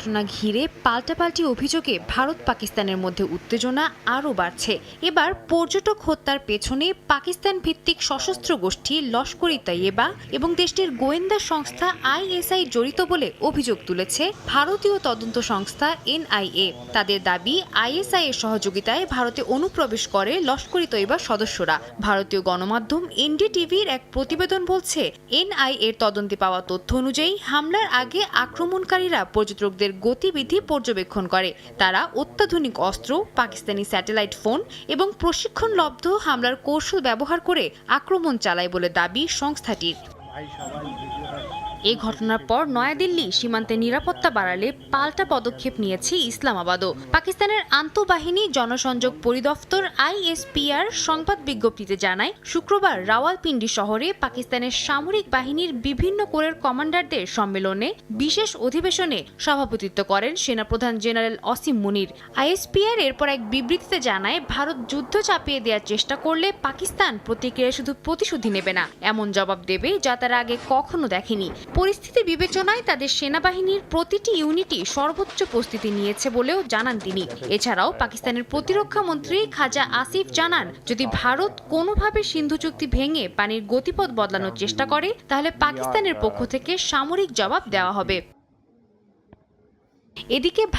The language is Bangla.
ঘটনা ঘিরে পাল্টাপাল্টি অভিযোগে ভারত পাকিস্তানের মধ্যে উত্তেজনা আরও বাড়ছে। এবার পর্যটক হত্যার পেছনে পাকিস্তান ভিত্তিক সশস্ত্র গোষ্ঠী লস্কর ই এবং দেশটির গোয়েন্দা সংস্থা আইএসআই জড়িত বলে অভিযোগ তুলেছে ভারতীয় তদন্ত সংস্থা এনআইএ। তাদের দাবি আইএসআই এর সহযোগিতায় ভারতে অনুপ্রবেশ করে লস্কর ই সদস্যরা। ভারতীয় গণমাধ্যম এনডিটিভির এক প্রতিবেদন বলছে এনআই এর তদন্তে পাওয়া তথ্য অনুযায়ী হামলার আগে আক্রমণকারীরা পর্যটকদের গতিবিধি পর্যবেক্ষণ করে। তারা অত্যাধুনিক অস্ত্র, পাকিস্তানি স্যাটেলাইট ফোন এবং প্রশিক্ষণলব্ধ হামলার কৌশল ব্যবহার করে আক্রমণ চালায় বলে দাবি সংস্থাটির। এই ঘটনার পর নয়াদিল্লি সীমান্তে নিরাপত্তা বাড়ালে পাল্টা পদক্ষেপ নিয়েছে ইসলামাবাদও। পাকিস্তানের আন্তঃবাহিনী জনসংযোগ পরিদপ্তর আইএসপিআর সংবাদ বিজ্ঞপ্তিতে জানায়, শুক্রবার রাওয়ালপিন্ডি শহরে পাকিস্তানের সামরিক বাহিনীর বিভিন্ন কোরের কমান্ডারদের সম্মেলনে বিশেষ অধিবেশনে সভাপতিত্ব করেন সেনাপ্রধান জেনারেল অসীম মুনির। আইএসপিআর এরপর এক বিবৃতিতে জানায়, ভারত যুদ্ধ চাপিয়ে দেওয়ার চেষ্টা করলে পাকিস্তান প্রতিক্রিয়া শুধু প্রতিশোধী নেবে না, এমন জবাব দেবে যা তারা আগে কখনো দেখেনি। পরিস্থিতি বিবেচনায় তাদের সেনাবাহিনীর প্রতিটি ইউনিটই সর্বোচ্চ প্রস্তুতি নিয়েছে বলেও জানান তিনি। এছাড়াও পাকিস্তানের প্রতিরক্ষা মন্ত্রী খাজা আসিফ জানান, যদি ভারত কোনোভাবে সিন্ধু চুক্তি ভেঙে পানির গতিপথ বদলানোর চেষ্টা করে, তাহলে পাকিস্তানের পক্ষ থেকে সামরিক জবাব দেওয়া হবে। এদিকে